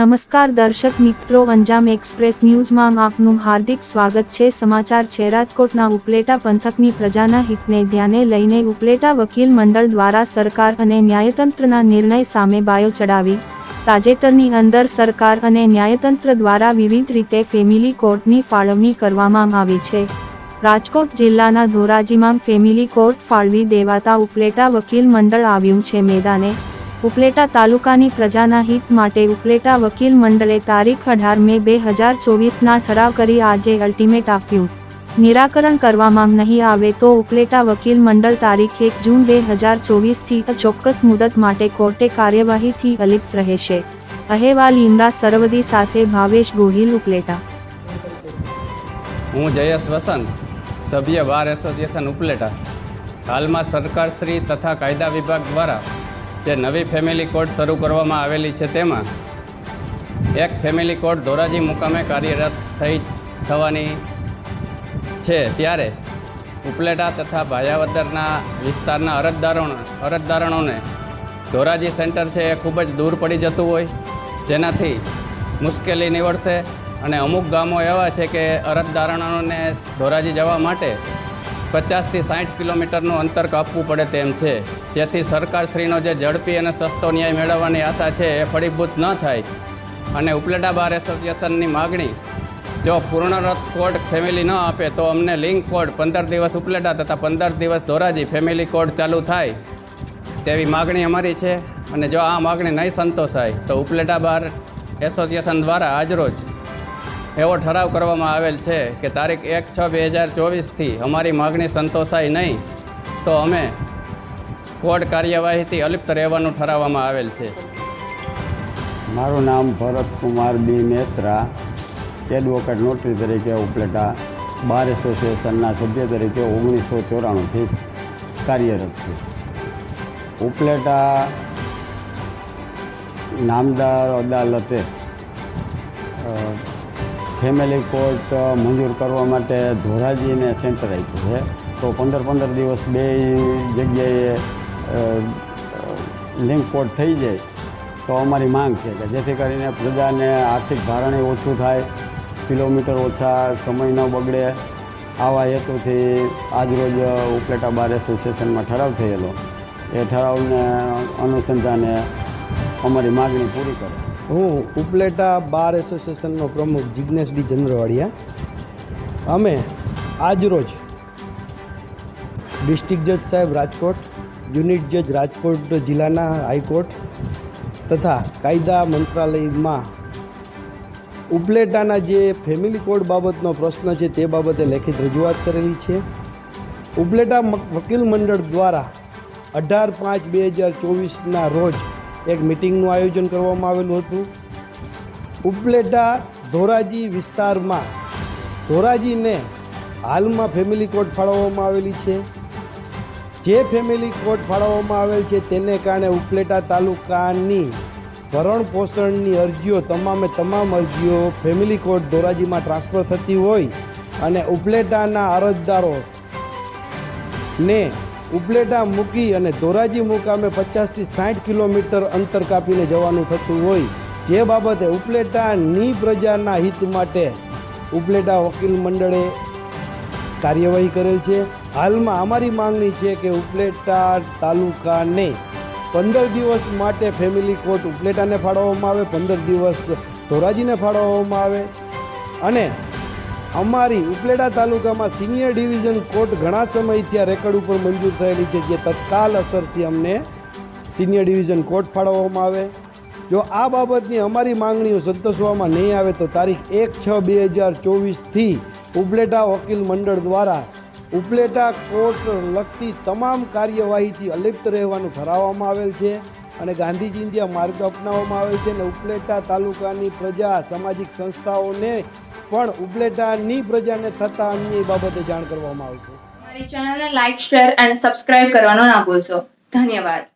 નમસ્કાર દર્શક મિત્રો, અંજામ એક્સપ્રેસ ન્યૂઝમાં આપનું હાર્દિક સ્વાગત છે. સમાચાર છે, રાજકોટના ઉપલેટા પંથકની પ્રજાના હિતને ધ્યાને લઈને ઉપલેટા વકીલ મંડળ દ્વારા સરકાર અને ન્યાયતંત્રના નિર્ણય સામે બાયો ચડાવી. તાજેતરની અંદર સરકાર અને ન્યાયતંત્ર દ્વારા વિવિધ રીતે ફેમિલી કોર્ટની ફાળવણી કરવામાં આવી છે. રાજકોટ જિલ્લાના ધોરાજીમાં ફેમિલી કોર્ટ ફાળવી દેવાતા ઉપલેટા વકીલ મંડળ આવ્યું છે મેદાને. ઉપલેટા તાલુકાની પ્રજાના હિત માટે ઉપલેટા વકીલ મંડળે તારીખ અઢાર મે બે હજાર ચોવીસના ઠરાવ કરી આજે અલ્ટિમેટ આપ્યું. નિરાકરણ કરવામાં નહીં આવે તો ઉપલેટા વકીલ મંડળ તારીખ એક જૂન બે હજાર ચોવીસથી ચોક્કસ મુદત માટે કોર્ટે કાર્યવાહીથી અલિપ્ત રહેશે. અહેવાલ ઇમરા સરવદી સાથે ભાવેશ ગોહિલ ઉપલેટા. હું જયેશ વસંત, સભ્ય બાર એસોસિએશન ઉપલેટા. હાલમાં સરકારશ્રી તથા કાયદા વિભાગ દ્વારા જે નવી ફેમિલી કોર્ટ શરૂ કરવામાં આવેલી છે તેમાં એક ફેમિલી કોર્ટ ધોરાજી મુકામે કાર્યરત થઈ થવાની છે. ત્યારે ઉપલેટા તથા ભાયાવદરના વિસ્તારના અરજદારો અરજદારોને ધોરાજી સેન્ટર છે એ ખૂબ જ દૂર પડી જતું હોય, જેનાથી મુશ્કેલી નીવડશે. અને અમુક ગામો એવા છે કે અરજદારોને ધોરાજી જવા માટે પચાસથી સાઠ કિલોમીટરનું અંતર કાપવું પડે તેમ છે. જેથી સરકારશ્રીનો જે ઝડપી અને સસ્તો ન્યાય મેળવવાની આશા છે એ ફળીભૂત ન થાય. અને ઉપલેટા બાર એસોસિએશનની માગણી, જો પૂર્ણરથ કોર્ટ ફેમિલી ન આપે તો અમને લિંક કોર્ટ પંદર દિવસ ઉપલેટા તથા પંદર દિવસ ધોરાજી ફેમિલી કોર્ટ ચાલુ થાય. તેવી માગણી અમારી છે. અને જો આ માગણી નહીં સંતોષાય, તો ઉપલેટા બાર એસોસિએશન દ્વારા આજરોજ એવો ઠરાવ કરવામાં આવેલ છે કે તારીખ એક છ બે હજાર ચોવીસથી અમારી માગણી સંતોષાય નહીં, તો અમે કોર્ટ કાર્યવાહીથી અલિપ્ત રહેવાનું ઠરાવવામાં આવેલ છે. મારું નામ Bharat Kumar B Metra advocate notary તરીકે ઉપલેટા બાર એસોસિએશનના સભ્ય તરીકે ઓગણીસો ચોરાણુંથી કાર્યરત છું. ઉપલેટા નામદાર અદાલતે ફેમિલી કોર્ટ મંજૂર કરવા માટે ધોરાજીને સેન્ટર આપ્યું છે. તો પંદર પંદર દિવસ બે જગ્યાએ લિંક કોર્ટ થઈ જાય તો અમારી માંગ છે કે જેથી કરીને પ્રજાને આર્થિક ભારણે ઓછું થાય, કિલોમીટર ઓછા, સમય ન બગડે. આવા હેતુથી આજરોજ ઉપલેટા બાર એસોસિએશનમાં ઠરાવ થયેલો. એ ઠરાવને અનુસંધાને અમારી માગણી પૂરી કરે. હું ઉપલેટા બાર એસોસિએશનનો પ્રમુખ જિજ્ઞેશ ડી ચંદ્રવાડિયા. અમે આજરોજ ડિસ્ટ્રિક્ટ જજ સાહેબ રાજકોટ, યુનિટ જજ રાજકોટ જિલ્લાના હાઈકોર્ટ તથા કાયદા મંત્રાલયમાં ઉપલેટાના જે ફેમિલી કોડ બાબતનો પ્રશ્ન છે તે બાબતે લેખિત રજૂઆત કરેલી છે. ઉપલેટા વકીલ મંડળ દ્વારા અઢાર પાંચ બે હજાર ચોવીસના રોજ એક મિટિંગનું આયોજન કરવામાં આવેલું હતું. ઉપલેટા ધોરાજી વિસ્તારમાં, ધોરાજીને હાલમાં ફેમિલી કોર્ટ ફાળવવામાં આવેલી છે. જે ફેમિલી કોર્ટ ફાળવવામાં આવેલ છે તેને કારણે ઉપલેટા તાલુકાની ભરણ પોષણની અરજીઓ તમામે તમામ અરજીઓ ફેમિલી કોર્ટ ધોરાજીમાં ટ્રાન્સફર થતી હોય અને ઉપલેટાના અરજદારો ને ઉપલેટા, મૂકી અને ધોરાજી મુકામે પચાસથી સાઠ કિલોમીટર અંતર કાપીને જવાનું થતું હોય, જે બાબતે ઉપલેટાની પ્રજાના હિત માટે ઉપલેટા વકીલ મંડળે કાર્યવાહી કરેલ છે. હાલમાં અમારી માંગણી છે કે ઉપલેટા તાલુકાને પંદર દિવસ માટે ફેમિલી કોર્ટ ઉપલેટાને ફાળવવામાં આવે, પંદર દિવસ ધોરાજીને ફાળવવામાં આવે અને અમારી ઉપલેટા તાલુકામાં સિનિયર ડિવિઝન કોર્ટ ઘણા સમયથી આ રેકર્ડ ઉપર મંજૂર થયેલી છે જે તત્કાલ અસરથી અમને સિનિયર ડિવિઝન કોર્ટ ફાળવવામાં આવે. જો આ બાબતની અમારી માંગણીઓ સંતોષવામાં નહીં આવે તો તારીખ એક છ બે હજાર ચોવીસથી ઉપલેટા વકીલ મંડળ દ્વારા ઉપલેટા કોર્ટ લગતી તમામ કાર્યવાહીથી અલિપ્ત રહેવાનું ઠરાવવામાં આવેલ છે અને ગાંધીજી ઇન્ડિયા માર્ગ અપનાવવામાં આવેલ છે અને ઉપલેટા તાલુકાની પ્રજા, સામાજિક સંસ્થાઓને પણ ઉપલેટાની પ્રજાને થતા અન્ય બાબતે જાણ કરવામાં આવશે. અમારી ચેનલને લાઈક શેર અને સબસ્ક્રાઇબ કરવાનો ના ભૂલશો. ધન્યવાદ.